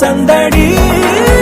నాన్న